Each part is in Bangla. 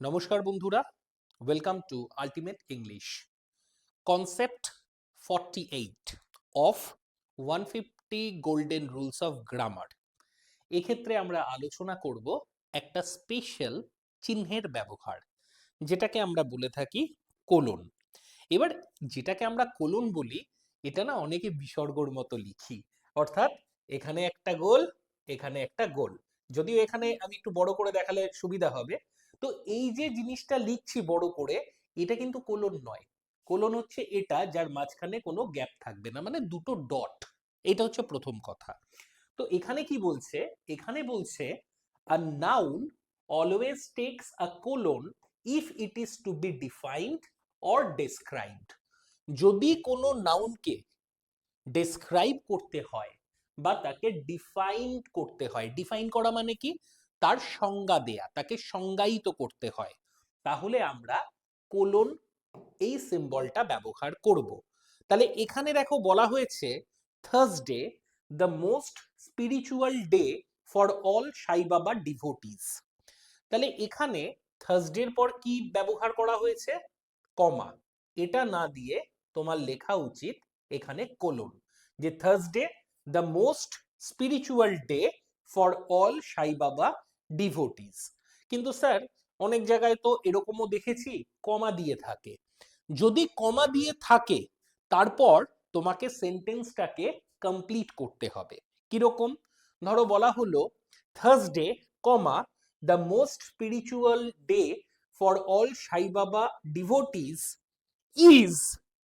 নমস্কার বন্ধুরা welcome to ultimate English concept forty eight of one fifty golden rules of grammar এক্ষেত্রে আমরা আলোচনা করব একটা স্পেশাল চিহ্নের ব্যবহার, যেটাকে আমরা বলে থাকি কোলন এবার যেটাকে আমরা কোলন বলি, এটা না অনেকে বিসর্গর মতো লিখি। অর্থাৎ এখানে একটা গোল, এখানে একটা গোল। যদিও এখানে আমি একটু বড় করে দেখালে সুবিধা হবে তো এই যে জিনিসটা লিখছি বড় করে, এটা কিন্তু কোলন নয়। কোলন হচ্ছে এটা যার মাঝখানে কোনো গ্যাপ থাকবে না মানে দুটো ডট এটা হচ্ছে প্রথম কথা। তো এখানে কি বলছে? এখানে বলছে a noun always takes a colon if it is to be defined or described যদি কোনো নাউনকে ডেসক্রাইব করতে হয় বা তাকে ডিফাইন করতে হয় ডিফাইন করা মানে কি? তার সংজ্ঞা দেয়া, তাকে সংজ্ঞায়িত করতে হয়। তাহলে আমরা কোলন এই সিম্বলটা ব্যবহার করব। তাহলে এখানে দেখো বলা হয়েছে Thursday the most spiritual day for all Sai Baba devotees তাহলে এখানে থার্সডের পর কি ব্যবহার করা হয়েছে? কমা। এটা না দিয়ে তোমার লেখা উচিত এখানে কোলন, যে Thursday the most spiritual day for all Sai Baba devotees কিন্তু স্যার, অনেক জায়গায় তো এরকমও দেখেছি, কমা দিয়ে থাকে। যদি কমা দিয়ে থাকে, তারপর তোমাকে সেন্টেন্সটাকে কমপ্লিট করতে হবে। কীরকম? ধরো বলা হলো Thursday comma the most spiritual day for all Sai Baba devotees is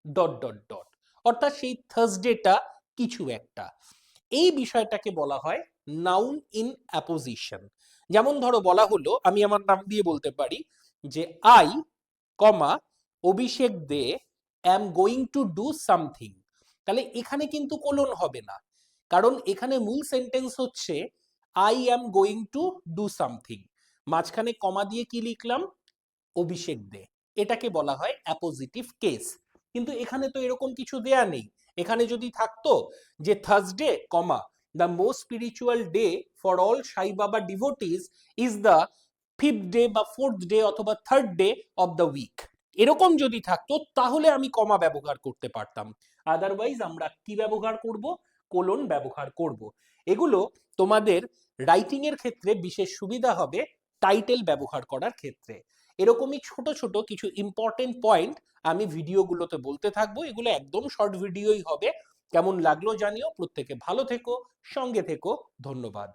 dot dot dot অর্থাৎ সেই থার্সডেটা কিছু একটা। এই বিষয়টাকে বলা হয় নাউন ইন অ্যাপোজিশন যেমন ধরো বলা হলো, আমি আমার নাম দিয়ে বলতে পারি যে I comma Abhishek they am going to do something তাহলে এখানে কিন্তু কোলন হবে না। কারণ এখানে মূল সেন্টেন্স হচ্ছে I am going to do something মাঝখানে কমা দিয়ে কি লিখলাম? অভিষেক দে। এটাকে বলা হয় অ্যাপোজিটিভ কেস কিন্তু এখানে তো এরকম কিছু দেয়া নেই। এখানে যদি থাকতো যে Thursday comma the most spiritual day for all Sai Baba devotees is the fifth day বা ফোর্থ ডে অথবা third day of the week এরকম যদি থাকতো, তাহলে আমি কমা ব্যবহার করতে পারতাম। আদারওয়াইজ আমরা কি ব্যবহার করব? কোলন ব্যবহার করব। এগুলো তোমাদের রাইটিং এর ক্ষেত্রে বিশেষ সুবিধা হবে টাইটেল ব্যবহার করার ক্ষেত্রে। এরকমই ছোট ছোট কিছু ইম্পর্টেন্ট পয়েন্ট আমি ভিডিওগুলোতে বলতে থাকব। এগুলো একদম শর্ট ভিডিওই হবে। কেমন লাগল জানিও প্রত্যেকে ভালো থেকো সঙ্গে থেকো ধন্যবাদ।